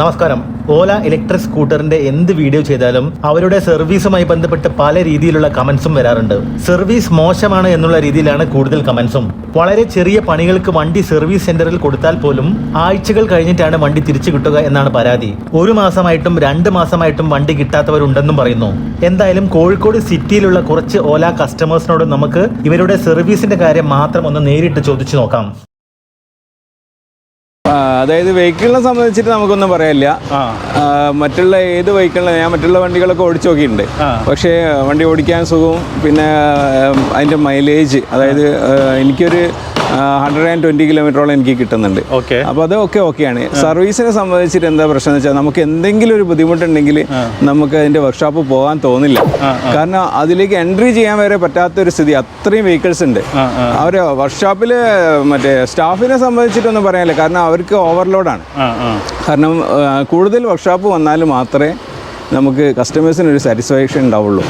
നമസ്കാരം. ഓല ഇലക്ട്രിക് സ്കൂട്ടറിന്റെ എന്ത് വീഡിയോ ചെയ്താലും അവരുടെ സർവീസുമായി ബന്ധപ്പെട്ട് പല രീതിയിലുള്ള കമന്റ്സും വരാറുണ്ട്. സർവീസ് മോശമാണ് എന്നുള്ള രീതിയിലാണ് കൂടുതൽ കമന്റ്സും. വളരെ ചെറിയ പണികൾക്ക് വണ്ടി സർവീസ് സെന്ററിൽ കൊടുത്താൽ പോലും ആഴ്ചകൾ കഴിഞ്ഞിട്ടാണ് വണ്ടി തിരിച്ചു കിട്ടുക എന്നാണ് പരാതി. ഒരു മാസമായിട്ടും രണ്ട് മാസമായിട്ടും വണ്ടി കിട്ടാത്തവരുണ്ടെന്നും പറയുന്നു. എന്തായാലും കോഴിക്കോട് സിറ്റിയിലുള്ള കുറച്ച് ഓല കസ്റ്റമേഴ്സിനോട് നമുക്ക് ഇവരുടെ സർവീസിന്റെ കാര്യം മാത്രം ഒന്ന് നേരിട്ട് ചോദിച്ചു നോക്കാം. അതായത് വെഹിക്കിളിനെ സംബന്ധിച്ചിട്ട് നമുക്കൊന്നും പറയാനില്ല. മറ്റുള്ള ഏത് വെഹിക്കിളിനെ ഞാൻ മറ്റുള്ള വണ്ടികളൊക്കെ ഓടിച്ചു നോക്കിയിട്ടുണ്ട് പക്ഷേ വണ്ടി ഓടിക്കാൻ സുഖവും. പിന്നെ അതിന്റെ മൈലേജ് അതായത് എനിക്കൊരു ഹൺഡ്രഡ് ആൻഡ് ട്വന്റി കിലോമീറ്ററോളം എനിക്ക് കിട്ടുന്നുണ്ട്. ഓക്കെ. അപ്പോൾ അത് ഒക്കെ ഓക്കെയാണ്. സർവീസിനെ സംബന്ധിച്ചിട്ട് എന്താ പ്രശ്നം എന്ന് വെച്ചാൽ നമുക്ക് എന്തെങ്കിലും ഒരു ബുദ്ധിമുട്ടുണ്ടെങ്കിൽ നമുക്ക് അതിന്റെ വർക്ക്ഷോപ്പ് പോകാൻ തോന്നില്ല. കാരണം അതിലേക്ക് എൻട്രി ചെയ്യാൻ വരെ പറ്റാത്ത ഒരു സ്ഥിതി. അത്രയും വെഹിക്കിൾസ് ഉണ്ട്. അവർ വർക്ക്ഷോപ്പിൽ മറ്റേ സ്റ്റാഫിനെ സംബന്ധിച്ചിട്ടൊന്നും പറയാനില്ല. കാരണം അവർക്ക് ഓവർലോഡാണ് കാരണം കൂടുതൽ വർക്ക്ഷോപ്പ് വന്നാൽ മാത്രമേ നമുക്ക് കസ്റ്റമേഴ്സിന് ഒരു സാറ്റിസ്ഫാക്ഷൻ ഉണ്ടാവുള്ളൂ.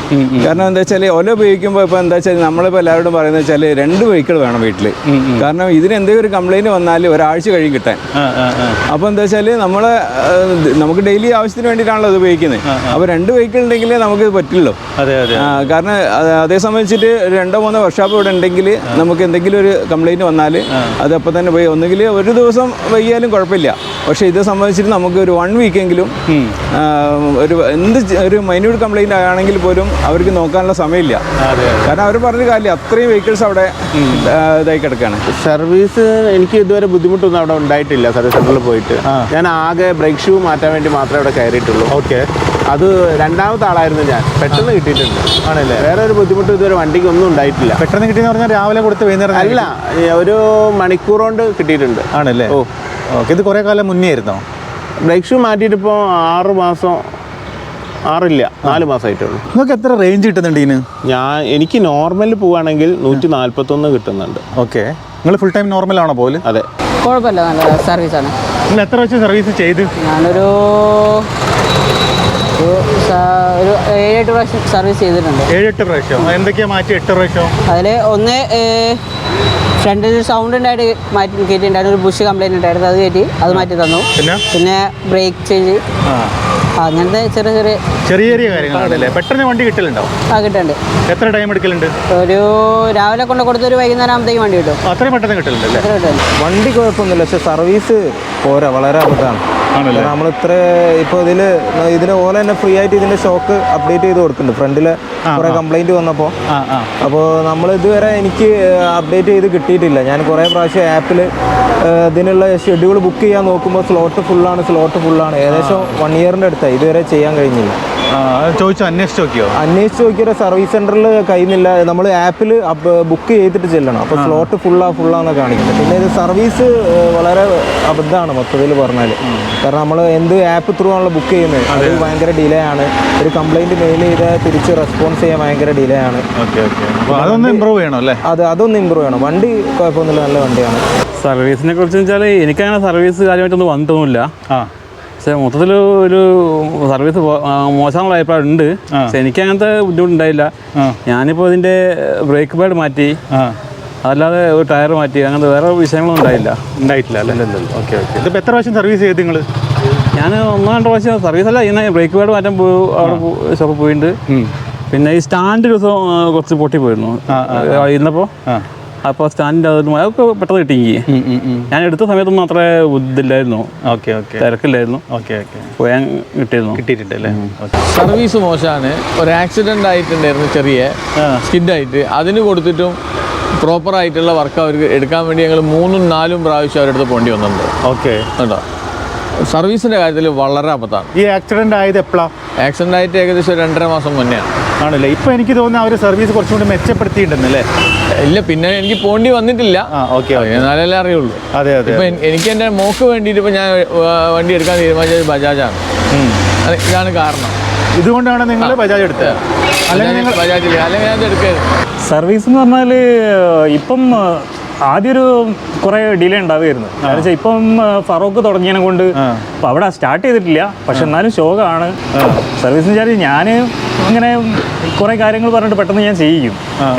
കാരണം എന്താ വെച്ചാൽ ഒല ഉപയോഗിക്കുമ്പോൾ ഇപ്പോൾ എന്താ വെച്ചാൽ നമ്മളിപ്പോൾ എല്ലാവരോടും പറയുന്നത് വെച്ചാൽ രണ്ട് വെഹിക്കിൾ വേണം വീട്ടിൽ കാരണം ഇതിന് എന്തെങ്കിലും ഒരു കംപ്ലൈന്റ് വന്നാൽ ഒരാഴ്ച കഴിയും കിട്ടാൻ. അപ്പോൾ എന്താ വെച്ചാൽ നമ്മൾ നമുക്ക് ഡെയിലി ആവശ്യത്തിന് വേണ്ടിയിട്ടാണല്ലോ അത് ഉപയോഗിക്കുന്നത് അപ്പോൾ രണ്ട് വെഹിക്കിൾ ഉണ്ടെങ്കിലേ നമുക്ക് പറ്റുള്ളൂ. കാരണം അത് സംബന്ധിച്ചിട്ട് രണ്ടോ മൂന്നോ വർക്ക്ഷോപ്പ് ഇവിടെ ഉണ്ടെങ്കിൽ നമുക്ക് എന്തെങ്കിലും ഒരു കംപ്ലൈന്റ് വന്നാൽ അത് അപ്പോൾ തന്നെ പോയി. ഒന്നുകിൽ ഒരു ദിവസം വൈകിയാലും കുഴപ്പമില്ല. പക്ഷേ ഇത് സംബന്ധിച്ചിട്ട് നമുക്ക് ഒരു വൺ വീക്കെങ്കിലും ഒരു എന്ത് ഒരു മൈന്യൂട്ട് കംപ്ലൈന്റ് ആണെങ്കിൽ പോലും അവർക്ക് നോക്കാനുള്ള സമയമില്ല. കാരണം അവർ പറഞ്ഞ കാര്യം അത്രയും വെഹിക്കിൾസ് അവിടെ ഇതായി കിടക്കുകയാണ് സർവീസ് എനിക്ക് ഇതുവരെ ബുദ്ധിമുട്ടൊന്നും അവിടെ ഉണ്ടായിട്ടില്ല സർവീസ് സെന്ററിൽ പോയിട്ട്. ഞാൻ ആകെ ബ്രേക്ക് ഷൂ മാറ്റാൻ വേണ്ടി മാത്രമേ അവിടെ കയറിയിട്ടുള്ളൂ. ഓക്കെ. അത് രണ്ടാമത്തെ ആളായിരുന്നു ഞാൻ. പെട്ടെന്ന് കിട്ടിയിട്ടുണ്ട്. ആണല്ലേ? വേറെ ഒരു ബുദ്ധിമുട്ട് ഇതുവരെ വണ്ടിക്ക് ഒന്നും ഉണ്ടായിട്ടില്ല. പെട്ടെന്ന് കിട്ടിയെന്ന് പറഞ്ഞാൽ രാവിലെ കൊടുത്ത് വൈകുന്നേരം അല്ല ഒരു മണിക്കൂർ കൊണ്ട് കിട്ടിയിട്ടുണ്ട്. ആണല്ലേ? ഓ. ഓക്കെ ഇത് കുറേ കാലം മുന്നേ ആയിരുന്നോ? ബ്രേക്ക് ഷൂ മാറ്റിയിട്ട് ഇപ്പോൾ ആറ് മാസം ആറില്ല നാല് മാസമായിട്ടുള്ളൂ. നിങ്ങൾക്ക് എത്ര റേഞ്ച് കിട്ടുന്നുണ്ട് ഇതിന്? ഞാൻ എനിക്ക് നോർമൽ പോവുകയാണെങ്കിൽ നൂറ്റി നാൽപ്പത്തൊന്ന് കിട്ടുന്നുണ്ട്. ഓക്കെ. നിങ്ങൾ ഫുൾ ടൈം നോർമൽ ആണോ പോലെ അതെ. കുഴപ്പമില്ല നല്ല സർവീസാണ് നിങ്ങൾ എത്ര വെച്ച് സർവീസ് ചെയ്ത്? ഞാനൊരു ഒരു ഏഴെട്ട് പ്രാവശ്യം സർവീസ് ചെയ്തിട്ടുണ്ട്. ഏഴെട്ട് പ്രാവശ്യം. എന്തൊക്കെയാ മാറ്റി എട്ട് പ്രാവശ്യം? അതിൽ ഒന്ന് ഫ്രണ്ടിൽ സൗണ്ട് ഉണ്ടായിട്ട് മാറ്റി കയറ്റിണ്ടായിരുന്നു ഒരു ബുഷ് കംപ്ലൈന്റ് ഉണ്ടായിരുന്നു അത് കയറ്റി അത് മാറ്റി തന്നു. പിന്നെ? പിന്നെ ബ്രേക്ക് ചേഞ്ച് അങ്ങനത്തെ ചെറിയ ചെറിയ ചെറിയ ചെറിയ കാര്യങ്ങളാണല്ലേ? പെട്ടെന്ന് വണ്ടി കിട്ടലുണ്ടോ? ആ കിട്ടുന്നുണ്ട് എത്ര ടൈം എടുക്കലുണ്ട്? ഒരു രാവിലെ കൊണ്ട് കൊടുത്തൊരു വൈകുന്നേരം ആകുമ്പോഴത്തേക്ക് വണ്ടി കിട്ടും. അത്രയും പെട്ടെന്ന് കിട്ടലുണ്ടല്ലേ? വണ്ടി കുഴപ്പമൊന്നുമില്ല പക്ഷെ സർവീസ് പോരാ വളരെ അബദ്ധമാണ്. നമ്മൾ ഇത്ര ഇപ്പോൾ ഇതിൽ ഇതിന് പോലെ തന്നെ ഫ്രീ ആയിട്ട് ഇതിന്റെ ഷോക്ക് അപ്ഡേറ്റ് ചെയ്ത് കൊടുക്കുന്നുണ്ട്. ഫ്രണ്ടിൽ കുറെ കംപ്ലൈന്റ് വന്നപ്പോൾ അപ്പോൾ നമ്മൾ ഇതുവരെ എനിക്ക് അപ്ഡേറ്റ് ചെയ്ത് കിട്ടിയിട്ടില്ല. ഞാൻ കുറേ പ്രാവശ്യം ആപ്പിൽ ഇതിനുള്ള ഷെഡ്യൂൾ ബുക്ക് ചെയ്യാൻ നോക്കുമ്പോൾ സ്ലോട്ട് ഫുള്ളാണ് സ്ലോട്ട് ഫുള്ളാണ് ഏകദേശം വൺ ഇയറിന്റെ അടുത്തായി. ഇതുവരെ ചെയ്യാൻ കഴിഞ്ഞില്ല. ചോദിച്ചോ അന്വേഷിച്ച് നോക്കിയോ? അന്വേഷിച്ച് നോക്കിയൊരു സർവീസ് സെന്ററിൽ കഴിയുന്നില്ല. നമ്മൾ ആപ്പിൽ ബുക്ക് ചെയ്തിട്ട് ചെല്ലണം. അപ്പോൾ സ്ലോട്ട് ഫുള്ളാ ഫുള്ളാന്ന് കാണിക്കുന്നത് പിന്നെ ഇത് സർവീസ് വളരെ അബദ്ധമാണ് മൊത്തത്തിൽ പറഞ്ഞാൽ കാരണം നമ്മൾ എന്ത് ആപ്പ് ത്രൂ ആണല്ലോ ബുക്ക് ചെയ്യുന്നത്. അത്. ഭയങ്കര ഡിലേ ആണ്. ഒരു കംപ്ലൈന്റ് മെയിൽ ചെയ്താൽ തിരിച്ച് റെസ്പോൺസ് ചെയ്യാൻ ഭയങ്കര ഡിലേ ആണ്. Okay okay. അപ്പോൾ അതൊന്ന് ഇമ്പ്രൂവ് ചെയ്യണം അല്ലേ? അത് അതൊന്ന് ഇമ്പ്രൂവ് ചെയ്യണം. വണ്ടി കുഴപ്പമൊന്നുമില്ല നല്ല വണ്ടിയാണ്. സർവീസിനെ കുറിച്ച് വെച്ചാൽ എനിക്കങ്ങനെ സർവീസ് കാര്യമായിട്ടൊന്നും വന്നിട്ടൊന്നുമില്ല. ആ. പക്ഷേ മൊത്തത്തിൽ ഒരു സർവീസ് മോശമുള്ള അഭിപ്രായം ഉണ്ട്. പക്ഷെ എനിക്ക് അങ്ങനത്തെ ബുദ്ധിമുട്ടുണ്ടായില്ല ഞാനിപ്പോൾ ഇതിന്റെ ബ്രേക്ക് പാഡ് മാറ്റി അതല്ലാതെ ഒരു ടയർ മാറ്റി അങ്ങനത്തെ വേറെ വിഷയങ്ങളൊന്നും ഉണ്ടായില്ല. ഉണ്ടായിട്ടില്ല അല്ലേ? Okay okay. ഇതിപ്പോൾ എത്ര പ്രാവശ്യം സർവീസ് ചെയ്ത് നിങ്ങൾ ഞാൻ ഒന്നോ രണ്ടോ പ്രാവശ്യം സർവീസ് അല്ല ഇങ്ങനെ ബ്രേക്ക് പാഡ് മാറ്റാൻ പോയി അവിടെ ഷോപ്പ് പോയിട്ടുണ്ട് പിന്നെ ഈ സ്റ്റാൻഡ് ദിവസം കുറച്ച് പൊട്ടി പോയിരുന്നു ഇന്നപ്പോൾ അപ്പോൾ സ്റ്റാൻഡിന്റെ അതൊന്നും അതൊക്കെ പെട്ടെന്ന് കിട്ടി ഞാൻ എടുത്ത സമയത്തൊന്നും അത്ര ഇതില്ലായിരുന്നു. Okay okay. തിരക്കില്ലായിരുന്നു. Okay okay. പോയാൻ കിട്ടിയിരുന്നു. കിട്ടിയിട്ടുണ്ട് അല്ലേ? സർവീസ് മോശമാണ് ഒരു ആക്സിഡന്റ് ആയിട്ടുണ്ടായിരുന്നു ചെറിയ. സ്കിഡായിട്ട് അതിന് കൊടുത്തിട്ടും പ്രോപ്പർ ആയിട്ടുള്ള വർക്ക് അവർക്ക് എടുക്കാൻ വേണ്ടി ഞങ്ങൾ മൂന്നും നാലും പ്രാവശ്യം അവരുടെ അടുത്ത് പോകേണ്ടി വന്നിട്ടുണ്ട്. ഓക്കെ. കേട്ടോ സർവീസിന്റെ കാര്യത്തിൽ വളരെ അബദ്ധമാണ്. ഈ ആക്സിഡന്റ് ആയത് എപ്പോഴാണ് ആക്സിഡന്റ് ആയിട്ട് ഏകദേശം രണ്ടര മാസം മുന്നേ ആണല്ലേ? ഇപ്പൊ എനിക്ക് തോന്നുന്നു അവർ സർവീസ് കുറച്ചും കൂടി മെച്ചപ്പെടുത്തിയിട്ടുണ്ടല്ലേ ഇല്ല പിന്നെ എനിക്ക് പോണ്ടി വന്നിട്ടില്ല. എന്നാലല്ലേ അറിയുള്ളൂ. അതെ അതെ ഇപ്പം എനിക്ക് എന്റെ മോക്ക് വേണ്ടിയിട്ട് ഇപ്പം ഞാൻ വണ്ടി എടുക്കാൻ തീരുമാനിച്ചത് ബജാജാണ്. അത് ഇതാണ് കാരണം. ഇതുകൊണ്ടാണ് നിങ്ങൾ ബജാജ് എടുത്തത്? അല്ലെങ്കിൽ ബജാജ് അല്ലെങ്കിൽ ഞാൻ എടുക്കരുത്. സർവീസ് എന്ന് പറഞ്ഞാൽ ഇപ്പം ആദ്യം ഒരു കുറെ ഡിലേ ഉണ്ടാവുമായിരുന്നു കാരണം വെച്ചാൽ ഇപ്പം ഫറോക്ക് തുടങ്ങിയതിനെ കൊണ്ട് ഇപ്പൊ അവിടെ സ്റ്റാർട്ട് ചെയ്തിട്ടില്ല. പക്ഷെ എന്നാലും ശോകമാണ് സർവീസ് ചാർജ് ഞാൻ ഇങ്ങനെ കുറെ കാര്യങ്ങൾ പറഞ്ഞിട്ട് പെട്ടെന്ന് ഞാൻ ചെയ്യും.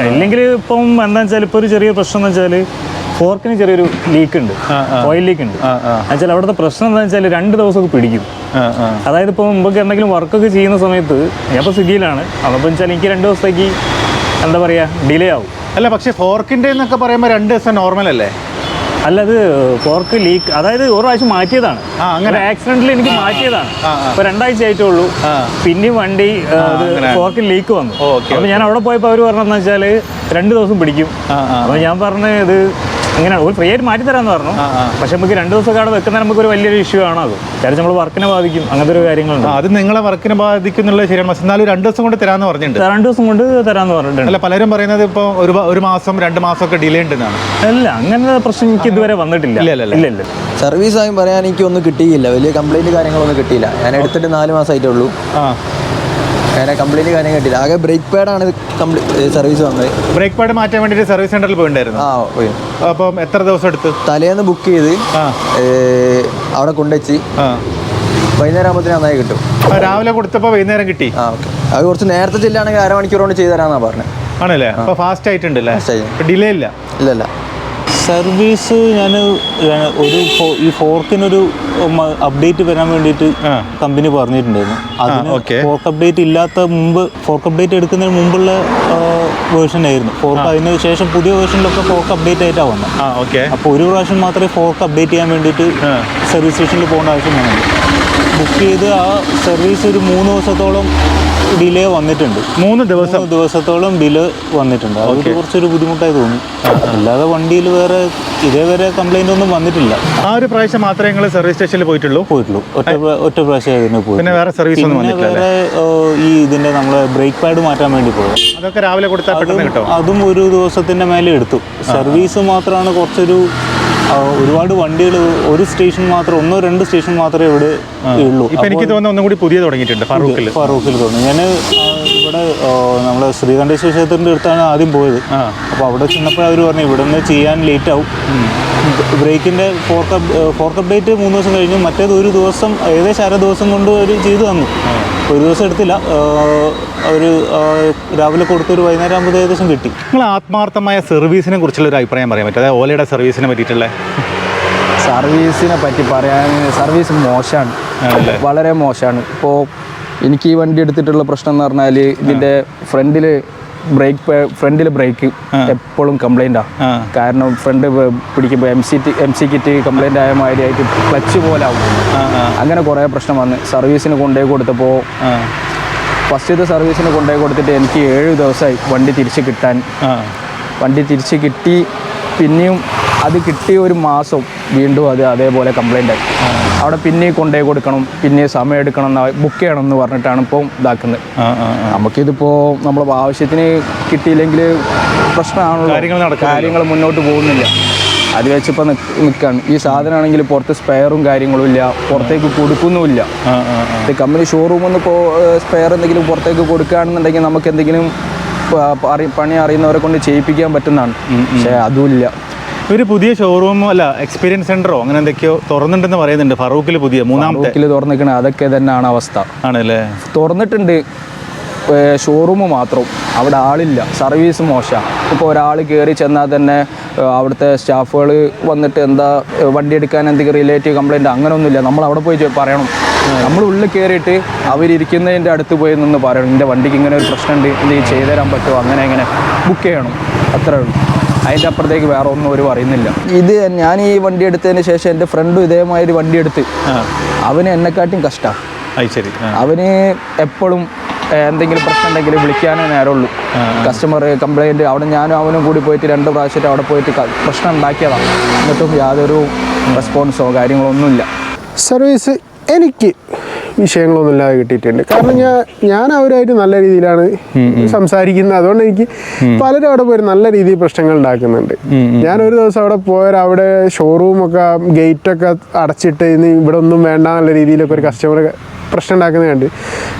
അല്ലെങ്കിൽ ഇപ്പം എന്താ വെച്ചാൽ ഇപ്പോൾ ഒരു ചെറിയ പ്രശ്നം എന്ന് വെച്ചാൽ ഫോർക്കിന് ചെറിയൊരു ലീക്ക് ഉണ്ട് ഓയിൽ ലീക്ക് ഉണ്ട് എന്നുവെച്ചാൽ അവിടുത്തെ പ്രശ്നം എന്താ വെച്ചാൽ രണ്ട് ദിവസമൊക്കെ പിടിക്കും. അതായത് ഇപ്പോൾ മുമ്പൊക്കെ എന്തെങ്കിലും വർക്കൊക്കെ ചെയ്യുന്ന സമയത്ത് ഞാൻ ഇപ്പോൾ സ്വിഗ്ഗിയിലാണ്. അതപ്പോൾ വെച്ചാൽ എനിക്ക് രണ്ട് ദിവസത്തേക്ക് എന്താ പറയുക ഡിലേ ആവും. അല്ല പക്ഷേ ഫോർക്കിന്റെ എന്നൊക്കെ പറയുമ്പോൾ രണ്ട് ദിവസം നോർമൽ അല്ലേ? അല്ല അത് ഫോർക്ക് ലീക്ക് അതായത് ഒരു പ്രാവശ്യം മാറ്റിയതാണ്. ആ, അങ്ങനെ. ആക്സിഡന്റിൽ എനിക്ക് മാറ്റിയതാണ്. ഇപ്പൊ രണ്ടാഴ്ച ആയിട്ടേ ഉള്ളൂ പിന്നെയും വണ്ടി ഫോർക്ക് ലീക്ക് വന്നു. അപ്പൊ ഞാൻ അവിടെ പോയപ്പോ അവർ പറഞ്ഞെന്ന് വെച്ചാൽ രണ്ട് ദിവസം പിടിക്കും. അപ്പൊ ഞാൻ പറഞ്ഞു ഇത് ഇങ്ങനെ ഒരു ഫ്രീ ആയിട്ട് മാറ്റി തരാന്ന് പറഞ്ഞു. പക്ഷെ നമുക്ക് രണ്ട് ദിവസം അവിടെ വെക്കുന്ന നമുക്ക് ഒരു വലിയൊരു ഇഷ്യൂ ആണ് അത്. കാര്യം നമ്മൾ വർക്കിനെ ബാധിക്കും അങ്ങനത്തെ ഒരു കാര്യങ്ങളുണ്ട്. അത് നിങ്ങളെ വർക്കിനെ ബാധിക്കുന്നുള്ള ശരിയാണ്. പക്ഷെ എന്നാലും രണ്ട് ദിവസം കൊണ്ട് തരാമെന്ന് പറഞ്ഞിട്ടുണ്ട്. രണ്ട് ദിവസം കൊണ്ട് തരാമെന്ന് പറഞ്ഞിട്ടുണ്ട്. അല്ല പലരും പറയുന്നത് ഇപ്പോൾ ഒരു ഒരു മാസം രണ്ട് മാസം ഒക്കെ ഡിലേ ഉണ്ടെന്നാണ്. അല്ല അങ്ങനെ പ്രശ്നം എനിക്ക് ഇതുവരെ വന്നിട്ടില്ല. ഇല്ല, ഇല്ല, ഇല്ല. ഇല്ല ഇല്ല. സർവീസ് ആയും പറയാൻ എനിക്ക് ഒന്നും കിട്ടിയില്ല. വലിയ കംപ്ലൈന്റ് കാര്യങ്ങളൊന്നും കിട്ടിയില്ല. ഞാൻ എടുത്തിട്ട് നാല് മാസമായിട്ടേ ഉള്ളൂ. ആ. അങ്ങനെ കംപ്ലൈന്റ് കാര്യം കിട്ടില്ല. ആകെ ബ്രേക്ക് പാഡാണ് സർവീസ് വന്നത്. ബ്രേക്ക് പാഡ് മാറ്റാൻ വേണ്ടി സർവീസ് സെന്ററിൽ പോയിണ്ടായിരുന്നു? ആ പോയി. അപ്പം എത്ര ദിവസം എടുത്തു? തലേന്ന് ബുക്ക് ചെയ്ത് അവിടെ കൊണ്ടുവച്ച് വൈകുന്നേരം ആകുമ്പോഴത്തേന് നന്നായി കിട്ടും. രാവിലെ കൊടുത്തപ്പോൾ വൈകുന്നേരം കിട്ടി? ആ ഓക്കെ. അത് കുറച്ച് നേരത്തെ ചെല്ലാണെങ്കിൽ അരമണിക്കൂർ കൊണ്ട് ചെയ്തു തരാമെന്നാണ് പറഞ്ഞത് ആണല്ലേ? അപ്പോൾ ഫാസ്റ്റ് ആയിട്ടുണ്ടല്ലേ. ഡിലേ ഇല്ല. ഇല്ല ഇല്ല. സർവീസ് ഞാൻ ഒരു ഈ ഫോർക്കിനൊരു അപ്ഡേറ്റ് വരാൻ വേണ്ടിയിട്ട് കമ്പനി പറഞ്ഞിട്ടുണ്ടായിരുന്നു. അതിന് ഫോർക്ക് അപ്ഡേറ്റ് ഇല്ലാത്ത മുമ്പ് ഫോർക്ക് അപ്ഡേറ്റ് എടുക്കുന്നതിന് മുമ്പുള്ള വേർഷൻ ആയിരുന്നു. ഫോർക്ക് അതിന് ശേഷം പുതിയ വേർഷനിലൊക്കെ ഫോർക്ക് അപ്ഡേറ്റ് ആയിട്ടാണ് വന്നത് അപ്പോൾ ഒരു പ്രാവശ്യം മാത്രമേ ഫോർക്ക് അപ്ഡേറ്റ് ചെയ്യാൻ വേണ്ടിയിട്ട് സർവീസ് സ്റ്റേഷനിൽ പോകേണ്ട ആവശ്യം വന്നുള്ളൂ ബുക്ക് ചെയ്ത് ആ സർവീസ് ഒരു മൂന്ന് ദിവസത്തോളം ഡിലേ വന്നിട്ടുണ്ട്. മൂന്ന് ദിവസം. മൂന്ന് ദിവസത്തോളം ഡിലേ വന്നിട്ടുണ്ട്. അത് കുറച്ചൊരു ബുദ്ധിമുട്ടായി തോന്നി. അല്ലാതെ വണ്ടിയിൽ വേറെ ഇതേവരെ കംപ്ലൈന്റ് ഒന്നും വന്നിട്ടില്ല. ആ ഒരു പ്രാവശ്യം മാത്രമേ നിങ്ങൾ സർവീസ് സ്റ്റേഷനിൽ പോയിട്ടുള്ളൂ? പോയിട്ടുള്ളൂ. ഒറ്റ ഒറ്റ പ്രാവശ്യം അതിന് പോയി പിന്നെ വേറെ സർവീസ് ഒന്നും വന്നിട്ടില്ല വേറെ ഈ ഇതിന്റെ നമ്മളെ ബ്രേക്ക് പാഡ് മാറ്റാൻ വേണ്ടി പോയത് അതൊക്കെ രാവിലെ കൊടുത്താൽ അതും ഒരു ദിവസത്തിന്റെ മേലെ എടുത്തു. സർവീസ് മാത്രമാണ് കുറച്ചൊരു ഒരുപാട് വണ്ടികൾ ഒരു സ്റ്റേഷൻ മാത്രം ഒന്നോ രണ്ട് സ്റ്റേഷൻ മാത്രമേ ഇവിടെ ഉള്ളൂ. ഇപ്പൊ എനിക്ക് തോന്നുന്നു ഒന്നും കൂടി പുതിയ തുടങ്ങിയിട്ടുണ്ട് ഫറൂഖിൽ ഫറൂഖിൽ തോന്നുന്നു ഞാൻ ഇവിടെ നമ്മൾ ശ്രീകണ്ഠേശ്വര ക്ഷേത്രത്തിന്റെ അടുത്താണ് ആദ്യം പോയത്. അപ്പോൾ അവിടെ ചെന്നപ്പോൾ അവർ പറഞ്ഞു ഇവിടെ നിന്ന് ചെയ്യാൻ ലേറ്റ് ആവും ബ്രേക്കിന്റെ ഫോർത്ത് ഫോർത്ത് അപ്ഡേറ്റ് മൂന്ന് ദിവസം കഴിഞ്ഞു. മറ്റേത് ഒരു ദിവസം ഏകദേശം അര ദിവസം കൊണ്ട് അവർ ചെയ്തു തന്നു. ഒരു ദിവസം എടുത്തില്ല. ഒരു രാവിലെ കൊടുത്തൊരു വൈകുന്നേരം ആകുമ്പോൾ ഏകദേശം കിട്ടി. നിങ്ങൾ ആത്മാർത്ഥമായ സർവീസിനെ കുറിച്ചുള്ള ഒരു അഭിപ്രായം പറയാൻ പറ്റും അതായത് ഓലയുടെ സർവീസിനെ പറ്റിയിട്ടുള്ള. സർവീസിനെ പറ്റി പറയാൻ സർവീസ് മോശമാണ് വളരെ മോശമാണ് ഇപ്പോൾ എനിക്ക് ഈ വണ്ടി എടുത്തിട്ടുള്ള പ്രശ്നം എന്ന് പറഞ്ഞാൽ ഇതിന്റെ ഫ്രണ്ടിൽ ബ്രേക്ക് ഫ്രണ്ടിൽ ബ്രേക്ക് എപ്പോഴും കംപ്ലൈന്റാണ് കാരണം ഫ്രണ്ട് പിടിക്കുമ്പോൾ M C T M C kit complaint ആയ മാതിരി ആയിട്ട് ക്ലച്ച് പോലെ ആവും. അങ്ങനെ കുറേ പ്രശ്നം വന്ന്. സർവീസിന് കൊണ്ടേ കൊടുത്തപ്പോൾ ഫസ്റ്റത്തെ സർവീസിന് കൊണ്ടേ കൊടുത്തിട്ട് എനിക്ക് ഏഴ് ദിവസമായി വണ്ടി തിരിച്ച് കിട്ടാൻ. വണ്ടി തിരിച്ച് കിട്ടി. പിന്നെയും അത് കിട്ടിയ ഒരു മാസം വീണ്ടും അത് അതേപോലെ കംപ്ലൈന്റ് ആയി. അവിടെ പിന്നെയും കൊണ്ടുപോയി കൊടുക്കണം പിന്നെ സമയം എടുക്കണം ബുക്ക് ചെയ്യണം എന്ന് പറഞ്ഞിട്ടാണ് ഇപ്പോൾ ഇതാക്കുന്നത്. നമുക്കിതിപ്പോൾ നമ്മൾ ആവശ്യത്തിന് കിട്ടിയില്ലെങ്കിൽ പ്രശ്നമാണല്ലോ. കാര്യങ്ങൾ. കാര്യങ്ങൾ മുന്നോട്ട് പോകുന്നില്ല. അത് വെച്ചിപ്പോൾ നിൽക്കുകയാണ് ഈ സാധനമാണെങ്കിൽ പുറത്ത് സ്പെയറും കാര്യങ്ങളും ഇല്ല. പുറത്തേക്ക് കൊടുക്കുന്നുമില്ല. കമ്പനി ഷോറൂമിൽ നിന്ന് ഇപ്പോൾ സ്പെയർ എന്തെങ്കിലും പുറത്തേക്ക് കൊടുക്കുകയാണെന്നുണ്ടെങ്കിൽ നമുക്ക് എന്തെങ്കിലും പണി അറിയുന്നവരെ കൊണ്ട് ചെയ്യിപ്പിക്കാൻ പറ്റുന്നതാണ്. പക്ഷേ അതുമില്ല. ഒരു പുതിയ ഷോറൂമോ അല്ല എക്സ്പീരിയൻസ് സെന്ററോ അങ്ങനെ എന്തൊക്കെയോ തുറന്നിട്ടുണ്ടെന്ന് പറയുന്നുണ്ട് ഫറൂഖിൽ പുതിയ മൂന്നാമത്തെ. തുറന്നിരിക്കണേ അതൊക്കെ തന്നെയാണ് അവസ്ഥ. ആണല്ലേ? തുറന്നിട്ടുണ്ട് ഷോറൂം മാത്രം. അവിടെ ആളില്ല സർവീസ് മോശമാണ് ഇപ്പോൾ ഒരാൾ കയറി ചെന്നാൽ തന്നെ അവിടുത്തെ സ്റ്റാഫുകൾ വന്നിട്ട് എന്താ വണ്ടി എടുക്കാൻ എന്തെങ്കിലും റിലേറ്റീവ് കംപ്ലൈന്റ് അങ്ങനെയൊന്നുമില്ല നമ്മൾ അവിടെ പോയി പറയണം. നമ്മൾ ഉള്ളിൽ കയറിയിട്ട് അവരിയ്ക്കുന്നതിന്റെ അടുത്ത് പോയി നിന്ന് പറയണം. എന്റെ വണ്ടിക്ക് ഇങ്ങനെ ഒരു പ്രശ്നമുണ്ട് എന്തെങ്കിലും ചെയ്തു തരാൻ പറ്റുമോ? അങ്ങനെ ഇങ്ങനെ ബുക്ക് ചെയ്യണം. അത്രേ ഉള്ളൂ. അതിന്റെ അപ്പുറത്തേക്ക് വേറെ ഒന്നും അവർ പറയുന്നില്ല. ഇത് ഞാൻ ഈ വണ്ടി എടുത്തതിന് ശേഷം എന്റെ ഫ്രണ്ടും ഇതേമാതിരി വണ്ടി എടുത്ത് അവന് എന്നെക്കാട്ടിയും കഷ്ടമാണ് അത് ശരി. അവന് എപ്പോഴും എന്തെങ്കിലും പ്രശ്നം ഉണ്ടെങ്കിൽ വിളിക്കാനേ നേരമുള്ളൂ. കസ്റ്റമർ കംപ്ലൈന്റ് അവിടെ ഞാനും അവനും കൂടി പോയിട്ട് രണ്ട് പ്രാവശ്യം അവിടെ പോയിട്ട് പ്രശ്നം ഉണ്ടാക്കിയതാണ് എന്നിട്ടും യാതൊരു റെസ്പോൺസോ കാര്യങ്ങളോ ഒന്നുമില്ല. സർവീസ് എനിക്ക് വിഷയങ്ങളൊന്നുമില്ലാതെ കിട്ടിയിട്ടുണ്ട്. കാരണം ഞാൻ ഞാൻ അവരുമായിട്ട് നല്ല രീതിയിലാണ് സംസാരിക്കുന്നത്. അതുകൊണ്ട് എനിക്ക് പലരും അവിടെ പോയി നല്ല രീതിയിൽ പ്രശ്നങ്ങൾ ഉണ്ടാക്കുന്നുണ്ട്. ഞാൻ ഒരു ദിവസം അവിടെ പോയാൽ അവിടെ ഷോറൂമൊക്കെ ഗേറ്റൊക്കെ അടച്ചിട്ട് ഇനി ഇവിടെ ഒന്നും വേണ്ട എന്നുള്ള രീതിയിലൊക്കെ ഒരു കസ്റ്റമർ പ്രശ്നം ഉണ്ടാക്കുന്നത് കണ്ട്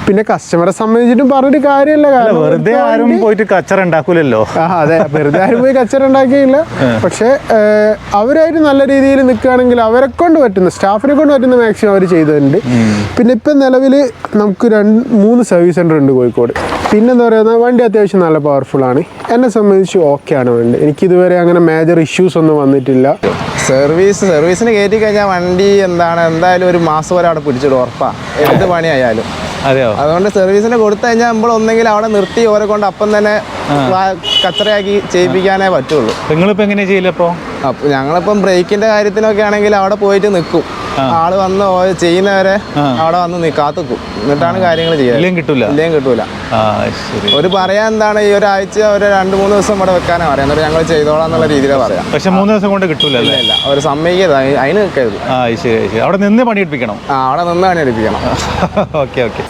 പിന്നെ കസ്റ്റമറെ സംബന്ധിച്ചിട്ടും പറഞ്ഞിട്ട് കാര്യമല്ല. കാരണം വെറുതെ ആരും പോയിട്ട് കച്ചറ ഉണ്ടാക്കൂലല്ലോ. ആ അതെ. വെറുതെ ആരും പോയി കച്ചറ ഉണ്ടാക്കിയില്ല. പക്ഷേ അവരായിട്ട് നല്ല രീതിയിൽ നിൽക്കുകയാണെങ്കിൽ അവരെ കൊണ്ട് പറ്റുന്ന സ്റ്റാഫിനെ കൊണ്ട് പറ്റുന്ന മാക്സിമം അവർ ചെയ്തിട്ടുണ്ട് പിന്നെ ഇപ്പം നിലവിൽ നമുക്ക് രണ്ട് മൂന്ന് സർവീസ് സെന്റർ ഉണ്ട് കോഴിക്കോട്. പിന്നെന്താ പറയുക വണ്ടി അത്യാവശ്യം നല്ല പവർഫുൾ ആണ്. എന്നെ സംബന്ധിച്ച് ഓക്കെ ആണ് വണ്ടി. എനിക്ക് ഇതുവരെ അങ്ങനെ മേജർ ഇഷ്യൂസ് ഒന്നും വന്നിട്ടില്ല. സർവീസ് സർവീസിന് കയറ്റി കഴിഞ്ഞാൽ വണ്ടി എന്താണ് എന്തായാലും ഒരു മാസം വരെ അവിടെ പിടിച്ചിടും ഉറപ്പാ. എന്ത് പണിയായാലും. അതെയോ? അതുകൊണ്ട് സർവീസിന് കൊടുത്തു കഴിഞ്ഞാൽ നമ്മൾ ഒന്നെങ്കിൽ അവിടെ നിർത്തി ഓരെ കൊണ്ട് അപ്പം തന്നെ കച്ചറയാക്കി ചെയ്യിപ്പിക്കാനേ പറ്റുള്ളൂ. നിങ്ങളിപ്പോ എങ്ങനെയാ ചെയ്യില്ലപ്പോ അപ്പോൾ ഞങ്ങളിപ്പം ബ്രേക്കിന്റെ കാര്യത്തിനൊക്കെ ആണെങ്കിൽ അവിടെ പോയിട്ട് നിൽക്കും ആൾ വന്ന് ചെയ്യുന്നവരെ അവിടെ വന്ന് കാത്തുക്കും. കാത്ത് എന്നിട്ടാണ് കാര്യങ്ങൾ ചെയ്യുക. കിട്ടൂല. ഒരു പറയാൻ എന്താണ് ഈ ഒരാഴ്ച ഒരു രണ്ട് മൂന്ന് ദിവസം ഇവിടെ വെക്കാനാ പറയാം. എന്നിട്ട് ഞങ്ങൾ ചെയ്തോളാം എന്നുള്ള പറയാം. പക്ഷെ മൂന്ന് ദിവസം കൊണ്ട് കിട്ടൂല അല്ലേ? ഇല്ല അവർ സമ്മതിക്കരുത്. അതിന് നിൽക്കരുത് ആ ശരി ശരി. അവിടെ നിന്ന് പണിയെടുപ്പിക്കണം? ആ അവിടെ നിന്ന് പണി എടുപ്പിക്കണം ഓക്കെ. ഓക്കെ